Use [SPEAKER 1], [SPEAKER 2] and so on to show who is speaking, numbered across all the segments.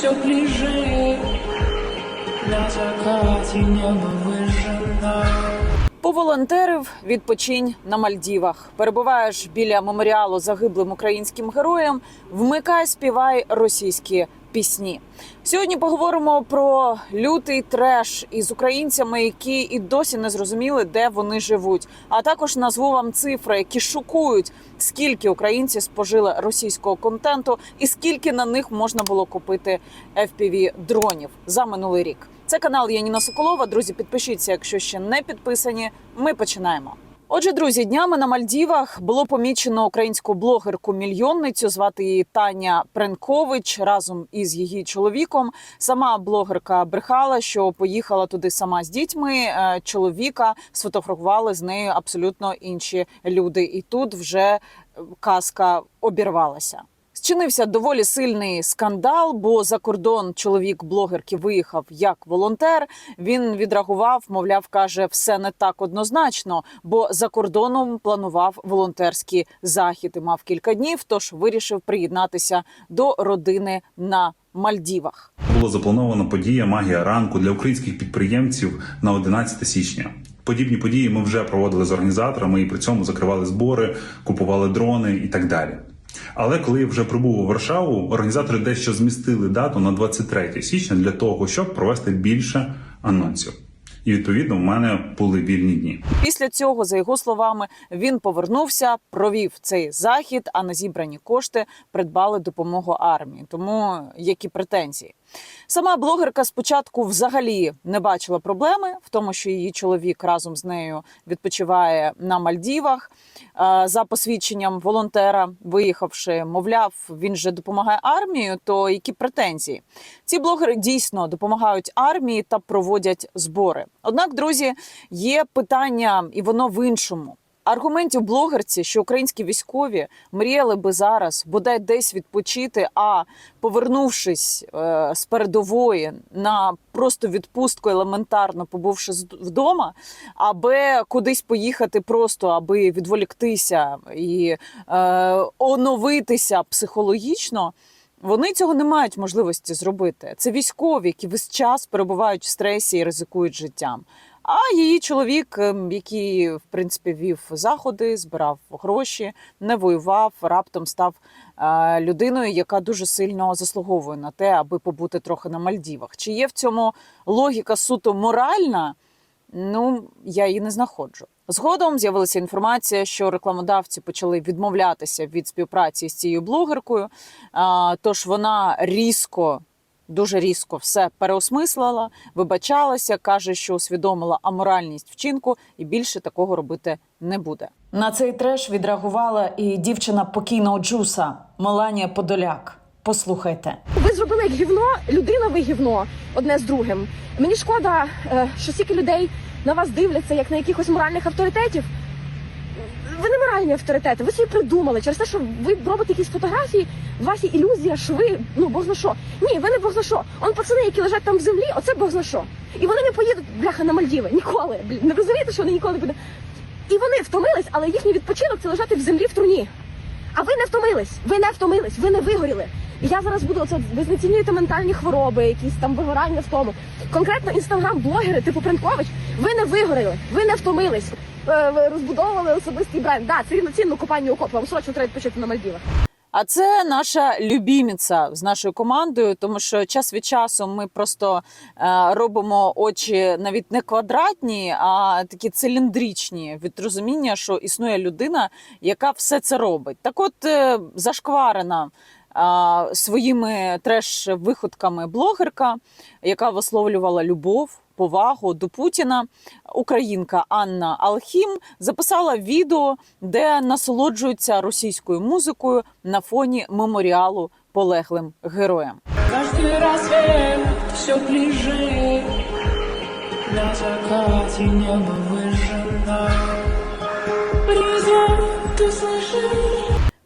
[SPEAKER 1] все ближе На закаті небо вижена.
[SPEAKER 2] Поволонтерив відпочинь на Мальдівах. Перебуваєш біля меморіалу загиблим українським героям. Вмикай, співай російські пісні. Сьогодні поговоримо про лютий треш із українцями, які і досі не зрозуміли, де вони живуть. А також назву вам цифри, які шокують, скільки українці спожили російського контенту і скільки на них можна було купити fpv дронів за минулий рік. Це канал Яніна Соколова. Друзі, підпишіться, якщо ще не підписані. Ми починаємо. Отже, друзі, днями на Мальдівах було помічено українську блогерку мільйонницю. Звати її Таня Пренкович разом із її чоловіком. Сама блогерка брехала, що поїхала туди сама з дітьми. Е, Чоловіка сфотографували з нею абсолютно інші люди. І тут вже е, казка обірвалася. Зчинився доволі сильний скандал, бо за кордон чоловік блогерки виїхав як волонтер. Він відреагував, мовляв, каже, все не так однозначно, бо за кордоном планував волонтерський захід мав кілька днів. Тож вирішив приєднатися до родини на Мальдівах.
[SPEAKER 3] Було заплановано подія Магія ранку для українських підприємців на 11 січня. Подібні події ми вже проводили з організаторами і при цьому закривали збори, купували дрони і так далі. Але коли я вже прибув у Варшаву, організатори дещо змістили дату на 23 січня для того, щоб провести більше анонсів. І відповідно в мене були вільні дні.
[SPEAKER 2] Після цього, за його словами, він повернувся, провів цей захід, а на зібрані кошти придбали допомогу армії. Тому які претензії? Сама блогерка спочатку взагалі не бачила проблеми в тому, що її чоловік разом з нею відпочиває на Мальдівах Е, за посвідченням волонтера, виїхавши, мовляв, він же допомагає армію. То які претензії? Ці блогери дійсно допомагають армії та проводять збори. Однак, друзі, є питання, і воно в іншому. Аргументів блогерці, що українські військові мріяли би зараз бодай десь відпочити, а повернувшись е, з передової на просто відпустку, елементарно побувши вдома, аби кудись поїхати, просто аби відволіктися і е, оновитися психологічно. Вони цього не мають можливості зробити. Це військові, які весь час перебувають в стресі і ризикують життям. А її чоловік, ем, який в принципі вів заходи, збирав гроші, не воював, раптом став е, людиною, яка дуже сильно заслуговує на те, аби побути трохи на Мальдівах. Чи є в цьому логіка суто моральна? Ну, я її не знаходжу. Згодом з'явилася інформація, що рекламодавці почали відмовлятися від співпраці з цією блогеркою. Тож вона різко, дуже різко все переосмислила, вибачалася, каже, що усвідомила аморальність вчинку і більше такого робити не буде. На цей треш відреагувала і дівчина покійного Джуса Меланія Подоляк. Послухайте.
[SPEAKER 4] Ви зробили як гівно, людина ви гівно одне з другим. Мені шкода, е, що стільки людей на вас дивляться, як на якихось моральних авторитетів. Ви не моральні авторитети, ви собі придумали через те, що ви робите якісь фотографії, у вас є ілюзія, що ви ну бог зна що. Ні, ви не бог зна що. Он пацани, які лежать там в землі, оце бог зна що. І вони не поїдуть бляха на Мальдіви. Ніколи. Не розумієте, що вони ніколи не буде. І вони втомились, але їхній відпочинок це лежати в землі в труні. А ви не втомились, ви не втомились, ви не вигоріли. І я зараз буду оце ви знецінюєте ментальні хвороби, якісь там вигорання в тому. Конкретно інстаграм-блогери, типу Пренкович, ви не вигоріли, ви не втомились. Е, розбудовували особистий бренд. Да, це рівноцінно копання окоп. Вам срочно треба відпочити на Мальдівах.
[SPEAKER 2] А це наша любіміця з нашою командою, тому що час від часу ми просто е, робимо очі навіть не квадратні, а такі циліндричні від розуміння, що існує людина, яка все це робить. Так, от е, зашкварена. Своїми треш-виходками блогерка, яка висловлювала любов, повагу до Путіна, українка Анна Алхім записала відео, де насолоджується російською музикою на фоні меморіалу полеглим героям.
[SPEAKER 1] Каждый рассвет все ближе На закате небо выжжено Призрак, ты слышишь?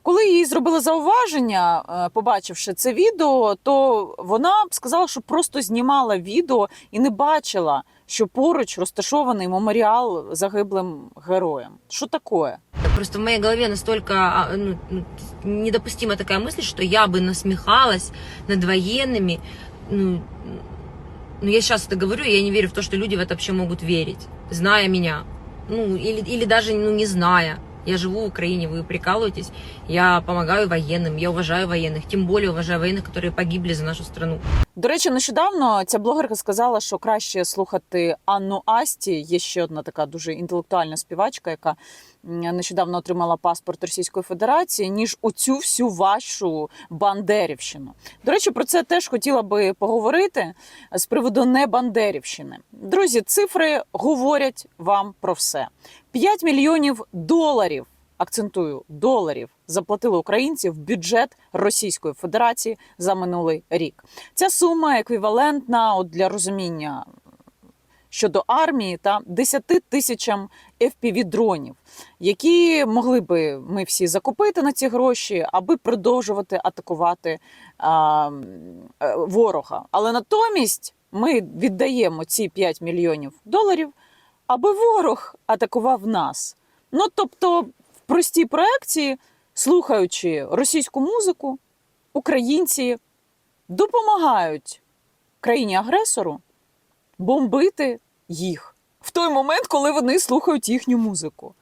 [SPEAKER 2] Коли їй зробили зауваження, е, побачивши це відео, то вона сказала, що просто знімала відео і не бачила, що поруч розташований меморіал загиблим героям. Що таке?
[SPEAKER 5] Просто в моей голове настолько а, ну, ну, недопустима такая мысль, что я бы насмехалась над военными. Ну, ну, я сейчас это говорю, и я не верю в то, что люди в это вообще могут верить, зная меня. Ну, или, или даже ну, не зная. Я живу в Украине, вы прикалываетесь. Я помогаю военным, я уважаю военных. Тем более уважаю военных, которые погибли за нашу страну.
[SPEAKER 2] До речі, нещодавно ця блогерка сказала, що краще слухати Анну Асті. Є ще одна така дуже інтелектуальна співачка, яка м, нещодавно отримала паспорт Російської Федерації, ніж оцю всю вашу бандерівщину. До речі, про це теж хотіла би поговорити з приводу небандерівщини. Друзі, цифри говорять вам про все: 5 мільйонів доларів. Акцентую доларів заплатили українці в бюджет Російської Федерації за минулий рік. Ця сума еквівалентна от для розуміння щодо армії та 10 тисячам fpv дронів, які могли би ми всі закупити на ці гроші, аби продовжувати атакувати а, е, ворога. Але натомість ми віддаємо ці 5 мільйонів доларів, аби ворог атакував нас. Ну тобто, в простій проекції, слухаючи російську музику, українці допомагають країні-агресору бомбити їх в той момент, коли вони слухають їхню музику.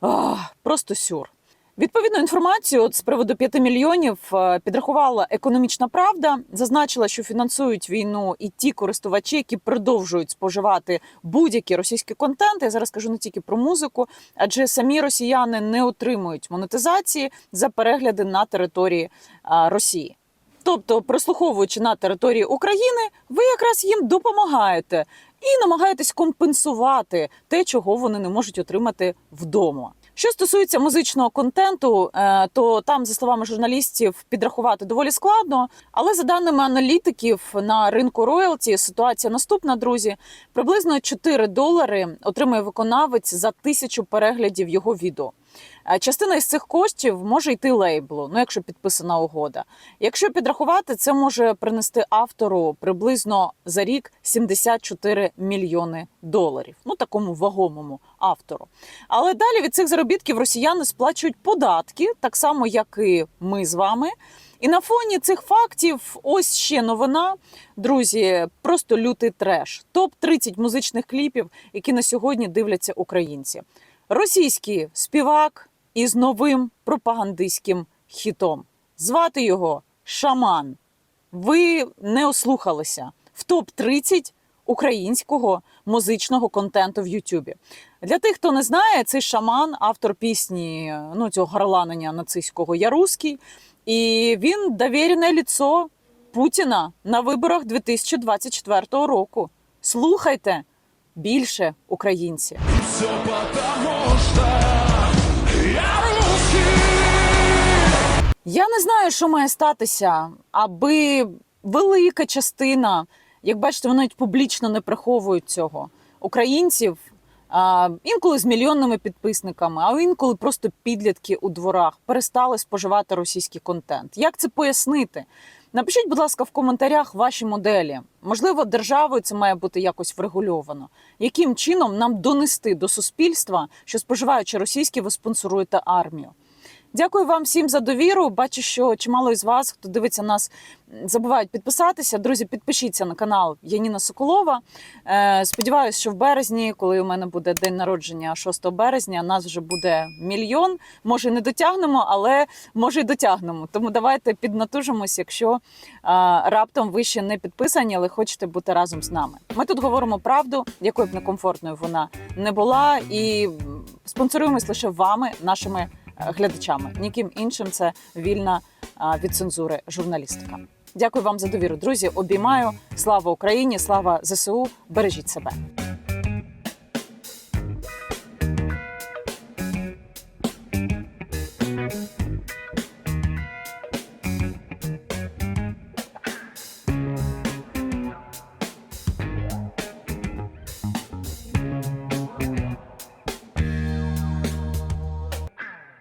[SPEAKER 2] Ах, просто сюр. Відповідну інформацію от з приводу 5 мільйонів е, підрахувала економічна правда. Зазначила, що фінансують війну і ті користувачі, які продовжують споживати будь-який російський контент. Я зараз кажу не тільки про музику, адже самі росіяни не отримують монетизації за перегляди на території а, Росії. Тобто, прослуховуючи на території України, ви якраз їм допомагаєте і намагаєтесь компенсувати те, чого вони не можуть отримати вдома. Що стосується музичного контенту, е, то там, за словами журналістів, підрахувати доволі складно. Але за даними аналітиків на ринку роялті, ситуація наступна, друзі. Приблизно 4 долари отримує виконавець за тисячу переглядів його відео. Е, Частина із цих коштів може йти лейблу, ну якщо підписана угода. Якщо підрахувати, це може принести автору приблизно за рік 74 мільйони доларів. Ну такому вагомому автору. Але далі від цих заробітків росіяни сплачують податки, так само як і ми з вами. І на фоні цих фактів, ось ще новина, друзі, просто лютий треш. Топ 30 музичних кліпів, які на сьогодні дивляться українці. Російський співак із новим пропагандистським хітом. Звати його Шаман. Ви не ослухалися в топ 30 українського музичного контенту в Ютубі. Для тих, хто не знає, цей шаман, автор пісні ну, цього горланення нацистського Я русський, і він довірене ліцо Путіна на виборах 2024 року. Слухайте більше українці. Я не знаю, що має статися, аби велика частина, як бачите, вони навіть публічно не приховують цього. Українців а, інколи з мільйонними підписниками, а інколи просто підлітки у дворах перестали споживати російський контент. Як це пояснити? Напишіть, будь ласка, в коментарях ваші моделі. Можливо, державою це має бути якось врегульовано. Яким чином нам донести до суспільства, що споживаючи російське, ви спонсоруєте армію? Дякую вам всім за довіру. Бачу, що чимало із вас, хто дивиться нас, забувають підписатися. Друзі, підпишіться на канал Яніна Соколова. Е, сподіваюсь, що в березні, коли у мене буде день народження 6 березня, нас вже буде мільйон. Може, не дотягнемо, але може й дотягнемо. Тому давайте піднатужимось, якщо е, раптом ви ще не підписані, але хочете бути разом з нами. Ми тут говоримо правду, якою б некомфортною вона не була, і спонсоруємось лише вами, нашими глядачами. Ніким іншим це вільна від цензури журналістика. Дякую вам за довіру, друзі. Обіймаю. Слава Україні! Слава ЗСУ! Бережіть себе.